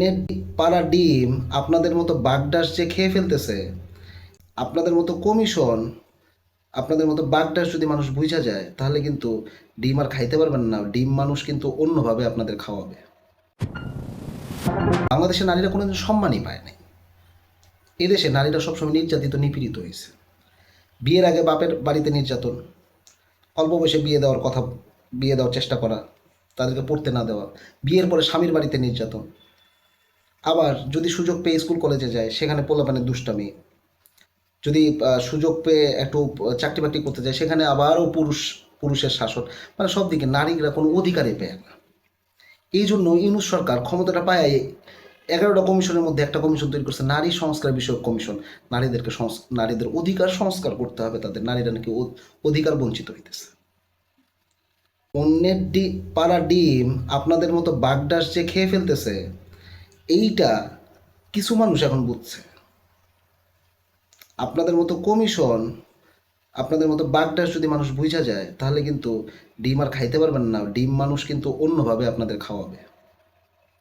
অন্যের পাড়া ডিম আপনাদের মতো বাগডাস যে খেয়ে ফেলতেছে, আপনাদের মতো কমিশন আপনাদের মতো বাগডাস যদি মানুষ বুঝা যায়, তাহলে কিন্তু ডিম আর খাইতে পারবেন না, ডিম মানুষ কিন্তু অন্যভাবে আপনাদের খাওয়াবে। বাংলাদেশের নারীরা কোনোদিন সম্মানই পায় নাই। এদেশে নারীরা সবসময় নির্যাতিত, নিপীড়িত হয়েছে। বিয়ের আগে বাপের বাড়িতে নির্যাতন, অল্প বয়সে বিয়ে দেওয়ার কথা, বিয়ে দেওয়ার চেষ্টা করা, তাদেরকে পড়তে না দেওয়া, বিয়ের পরে স্বামীর বাড়িতে নির্যাতন। আবার যদি সুযোগ পেয়ে স্কুল কলেজে যায়, সেখানে পোলাপানের দুষ্টামি। যদি সুযোগ পেয়ে একটু চাকরি বাকরি করতে যায়, সেখানে আবারও পুরুষ, পুরুষের শাসন। মানে সব দিকে নারীরা কোনো অধিকারই পেয়ে না। এই জন্য ইউনুস সরকার ক্ষমতাটা পায় এগারোটা কমিশনের মধ্যে একটা কমিশন তৈরি করছে, নারী সংস্কার বিষয়ক কমিশন। নারীদেরকে নারীদের অধিকার সংস্কার করতে হবে তাদের। নারীরা নাকি অধিকার বঞ্চিত হইতেছে। অন্যের ডি পাড়া ডিম আপনাদের মতো বাগডাস যে খেয়ে ফেলতেছে এইটা কিছু মানুষ এখন বুঝছে। আপনাদের মতো কমিশন আপনাদের মতো বাগডাস যদি মানুষ বুঝা যায়, তাহলে কিন্তু ডিম আর খাইতে পারবেন না। ডিম মানুষ কিন্তু অন্যভাবে আপনাদের খাওয়াবে।